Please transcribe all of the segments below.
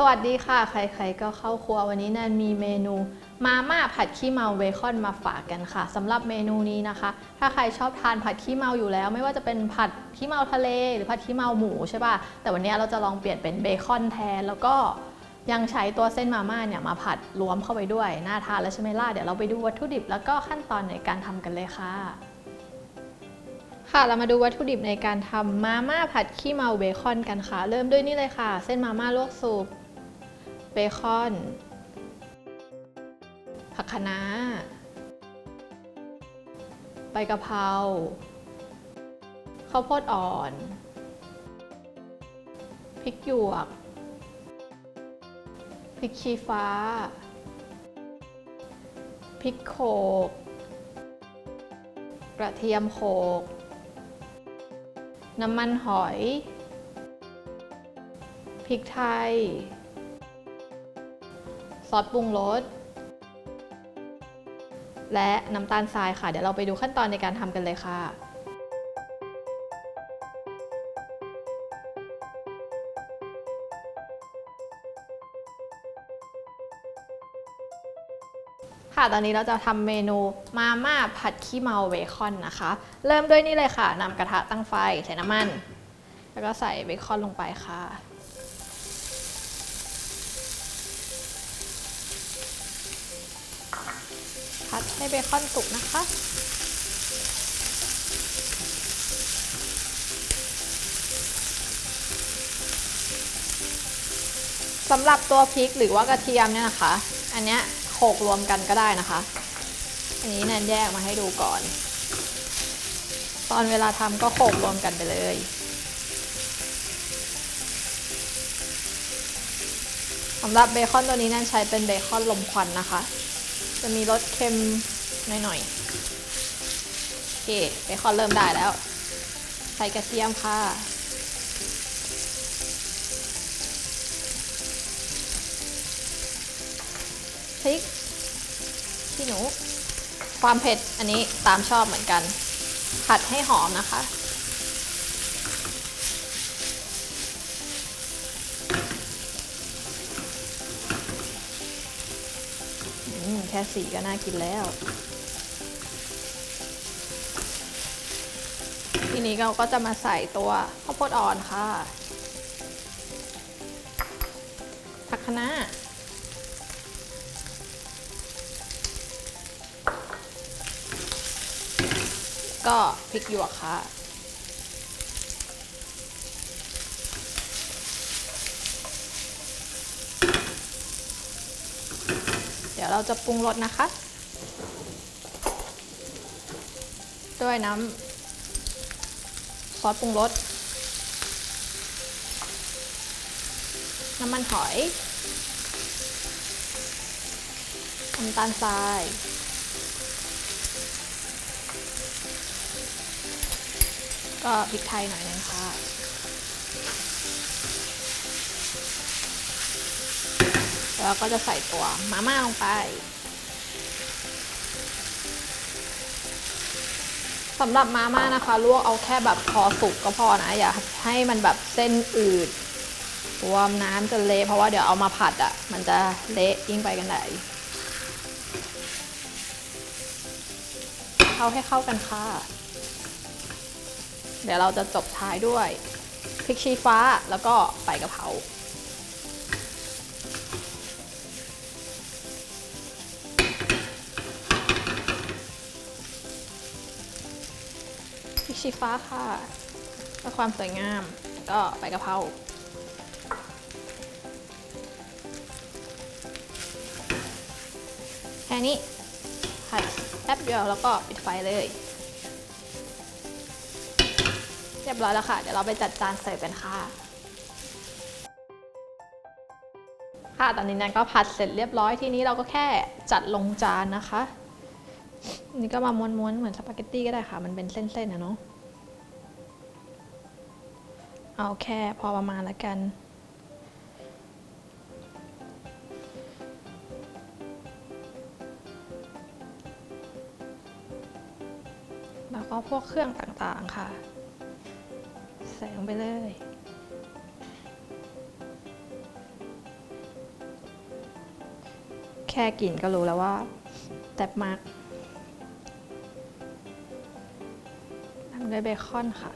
สวัสดีค่ะ ใครๆก็เข้าครัววันนี้แนนมีเมนู มาม่าผัดขี้เมาเบคอนมาฝากกันค่ะสำหรับเมนูนี้นะคะ ถ้าใครชอบทานผัดขี้เมาอยู่แล้ว ไม่ว่าจะเป็นผัดขี้เมาทะเล หรือผัดขี้เมาหมูใช่ป่ะแต่วันนี้เราจะลองเปลี่ยนเป็นเบคอนแทน แล้วก็ยังใช้ตัวเส้นมาม่าเนี่ยมาผัดรวมเข้าไปด้วยน่าทานแล้วใช่ไหมล่ะเดี๋ยวเราไปดูวัตถุดิบแล้วก็ขั้นตอนในการทำกันเลยค่ะค่ะเรามาดูวัตถุดิบในการทำมาม่าผัดขี้เมาเบคอนกันค่ะ เริ่มด้วยนี่เลยค่ะ เส้นมาม่าลวกสุก เบคอน ผักคะน้า ใบกะเพรา ข้าวโพดอ่อน พริกหยวก พริกชี้ฟ้า พริกโขก กระเทียมโขก น้ำมันหอย พริกไทย ซอสปรุงรสและน้ำตาลทรายค่ะ เดี๋ยวเราไปดูขั้นตอนในการทำกันเลยค่ะค่ะตอนนี้เราจะทำเมนูมาม่าผัดขี้เมาเบคอนนะคะ เริ่มด้วยนี่เลยค่ะนำกระทะตั้งไฟใส่น้ำมัน แล้วก็ใส่เบคอนลงไปค่ะัดให้เบคอนสุกนะคะ สำหรับตัวพริกหรือว่ากระเทียมเนี่ยนะคะ อันเนี้ยโขลกรวมกันก็ได้นะคะ อันนี้แนนแยกมาให้ดูก่อน ตอนเวลาทำก็โขลกรวมกันไปเลยสำหรับเบคอนตัวนี้แนนใช้เป็นเบคอนลมควันนะคะ จะมีรสเค็มหน่อยๆ โอเคเบคอนเริ่มได้แล้ว ใส่กระเทียมค่ะ พริกขี้หนู ความเผ็ดอันนี้ตามชอบเหมือนกัน ผัดให้หอมนะคะ แค่สีก็น่ากินแล้ว ทีนี้เราก็จะมาใส่ตัวข้าวโพดอ่อนค่ะ ผักคะน้าก็พริกหยวกค่ะ ดี๋ยวเราจะปรุงรสนะคะ ด้วยน้ำซอสปรุงรสน้ำมันหอยน้ำตาลทรายก็พริกไทยหน่อยนึงค่ะ แล้วก็จะใส่ตัวมาม่าลงไปสำหรับมาม่านะคะ ลวกเอาแค่แบบพอสุกก็พอนะ อย่าให้มันแบบเส้นอืดรวมน้ำจะเละเพราะว่าเดี๋ยวเอามาผัดอะ่ะ มันจะเละยิ่งไปกันไหนเข้าให้เข้ากันค่ะ เดี๋ยวเราจะจบท้ายด้วยพริกชี้ฟ้าแล้วก็ใบกะเพรา กชีฟ้าค่ะเพื่อความสวยงามก็ใบกะเพราแค่นี้ผัดแป๊บเดียวแล้วก็ปิดไฟเลย เรียบร้อยแล้วค่ะ เดี๋ยวเราไปจัดจานเสิร์ฟกันค่ะ ค่ะตอนนี้แนนก็ผัดเสร็จเรียบร้อยทีนี้เราก็แค่จัดลงจานนะคะ นี่ก็มาม้วนๆเหมือนสปาเกตตี้ก็ได้ค่ะ มันเป็นเส้นๆนะเนาะ เอาแค่พอประมาณล้วกัน แล้วก็พวกเครื่องต่างๆค่ะใส่ลงไปเลยแค่กลิ่นก็รู้แล้วว่าแซ่บมาก ด้วยเบคอนค่ะ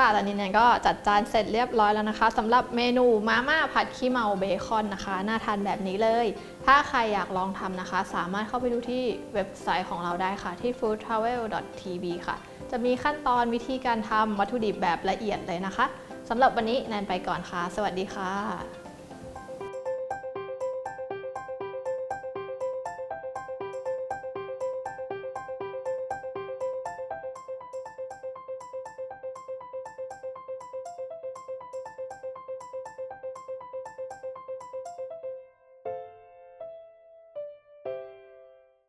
ค่ะตอนนี้แนนก็จัดจานเสร็จเรียบร้อยแล้วนะคะสำหรับเมนูมาม่าผัดขี้เมาเบคอนนะคะ น่าทานแบบนี้เลย ถ้าใครอยากลองทำนะคะ สามารถเข้าไปดูที่เว็บไซต์ของเราได้ค่ะ ที่ foodtravel.tv ค่ะ จะมีขั้นตอนวิธีการทำวัตถุดิบแบบละเอียดเลยนะคะ สำหรับวันนี้แนนไปก่อนค่ะ สวัสดีค่ะ